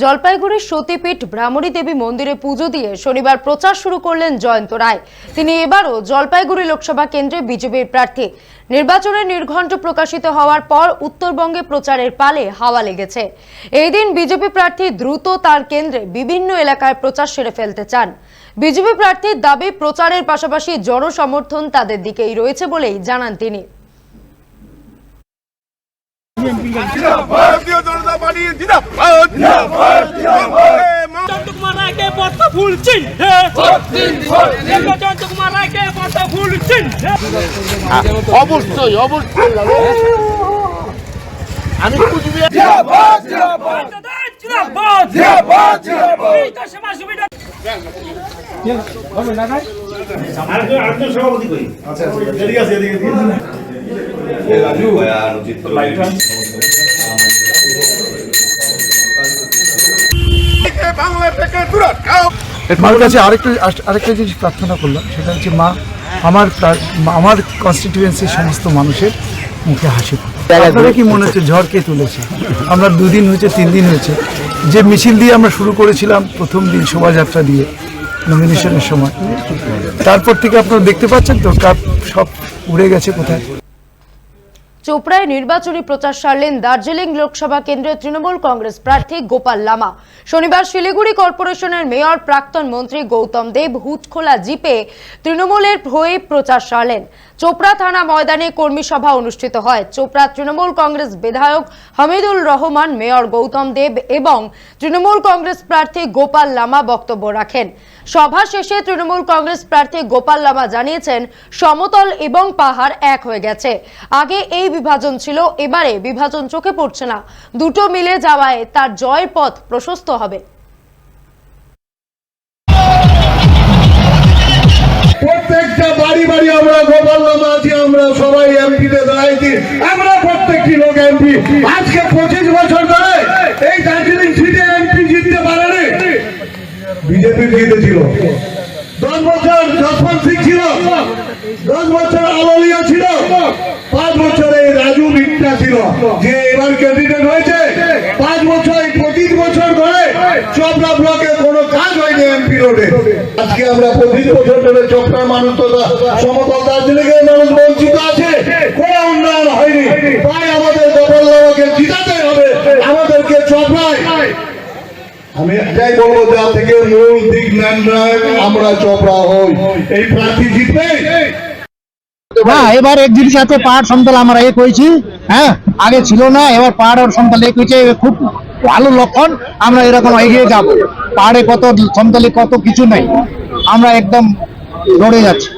জলপাইগুড়ির সতীপীঠ ভ্রামরী দেবী মন্দিরে পুজো দিয়ে শনিবার প্রচার শুরু করলেন জয়ন্ত রায়। তিনি এবারও জলপাইগুড়ি লোকসভা কেন্দ্রে বিজেপির প্রার্থী। নির্বাচনের নির্ঘণ্ট প্রকাশিত হওয়ার পর উত্তরবঙ্গে প্রচারের পালে হাওয়া লেগেছে। এই দিন বিজেপি প্রার্থী দ্রুত তার কেন্দ্রে বিভিন্ন এলাকায় প্রচার সেরে ফেলতে চান। বিজেপি প্রার্থীর দাবি, প্রচারের পাশাপাশি জনসমর্থন তাদের দিকেই রয়েছে বলেই জানান তিনি। ভারতীয় জনতা পার্টি জিন্দাবাদ। জিন্দাবাদ জিন্দাবাদ। কুমার রায়কে পদ্ম ফুল চিহ্নে। চন্দ্র কুমার রায়কে পদ্ম ফুল চিহ্নে। অবশ্যই অবশ্যই। আমি কুচবিহার জিন্দাবাদ জিন্দাবাদ। জিন্দাবাদ জিন্দাবাদ। জিন্দাবাদ সমাজ সুবিধা বাংলা থেকে দূরত খাও মার কাছে আরেকটা আরেকটা জিনিস প্রার্থনা করলাম সেটা হচ্ছে মা আমার আমার কনস্টিটিউয়েন্সির সমস্ত মানুষের মুখে হাসি। আপনারা কি মনে হচ্ছে ঝড় কে তুলেছে? আমরা দুদিন হয়েছে তিন দিন হয়েছে। যে মিছিল দিয়ে আমরা শুরু করেছিলাম প্রথম দিন শোভাযাত্রা দিয়ে নমিনেশনের সময় তারপর থেকে আপনারা দেখতে পাচ্ছেন তো কাপ সব উড়ে গেছে কোথায়? চোপড়ায় নির্বাচনী প্রচার সারলেন দার্জিলিং লোকসভা কেন্দ্রের তৃণমূল কংগ্রেস প্রার্থী গোপাল লামা। শনিবার শিলিগুড়ি কর্পোরেশনের মেয়র প্রাক্তন মন্ত্রী গৌতম দেব হুটখোলা জিপে তৃণমূলের হয়ে প্রচার সারলেন। চোপড়া থানা ময়দানে কর্মী সভা অনুষ্ঠিত হয়। চোপড়া তৃণমূল কংগ্রেস বিধায়ক হামিদুল রহমান, মেয়র গৌতম দেব এবং তৃণমূল কংগ্রেস প্রার্থী গোপাল লামা বক্তব্য রাখেন। সভা শেষে তৃণমূল কংগ্রেস প্রার্থী গোপাল লামা জানিয়েছেন, সমতল এবং পাহাড় এক হয়ে গেছে। আগে এই বিভাজন ছিল, এবারে বিভাজন চোখে পড়ছে না। দুটো মিলে যাওয়ায় তার জয়ের পথ প্রশস্ত হবে। আমরা গোপাল নামা আছি সবাই এমপি তে দাঁড়াইছি আমরা প্রত্যেকটি লোক এমপি। আজকে পঁচিশ বছর ধরে এই দার্জিলিং সিটে এমপি জিততে পারেনি বিজেপি জিতেছিল দশ বছর যশবন্ত সিং ছিল। দশ বছর আলোলিয়া ছিল। পাঁচ বছর রাজু মিট্টা ছিল, যে এবার ক্যান্ডিডেট হয়েছে। পাঁচ বছর, পঁচিশ বছর ধরে চোপড়া ব্লকে কোনো কাজ হয়নি এমপি রোডে। আজকে আমরা পঁচিশ বছর ধরে চোপড়ার মানুষ তো সমতল দার্জিলিং এর মানুষ বঞ্চিত আছে। কোনো উন্নয়ন হয়নি। তাই আমাদের গোপাল জিতাতে হবে। আমাদেরকে চোপড়ায় আমি এটাই বলব, যা থেকে মূল দিক আমরা চোপড়া হই। এই প্রার্থী জিতবে? হ্যাঁ এবার এক জিনিস আছে, পাহাড় সমতল আমরা এক হয়েছি হ্যাঁ আগে ছিল না, এবার পাহাড় আর সমতল এক হয়েছে খুব ভালো লক্ষণ, আমরা এরকম এগিয়ে যাব। পাহাড়ে কত, সমতলে কত কিছু নেই, আমরা একদম লড়ে যাচ্ছি।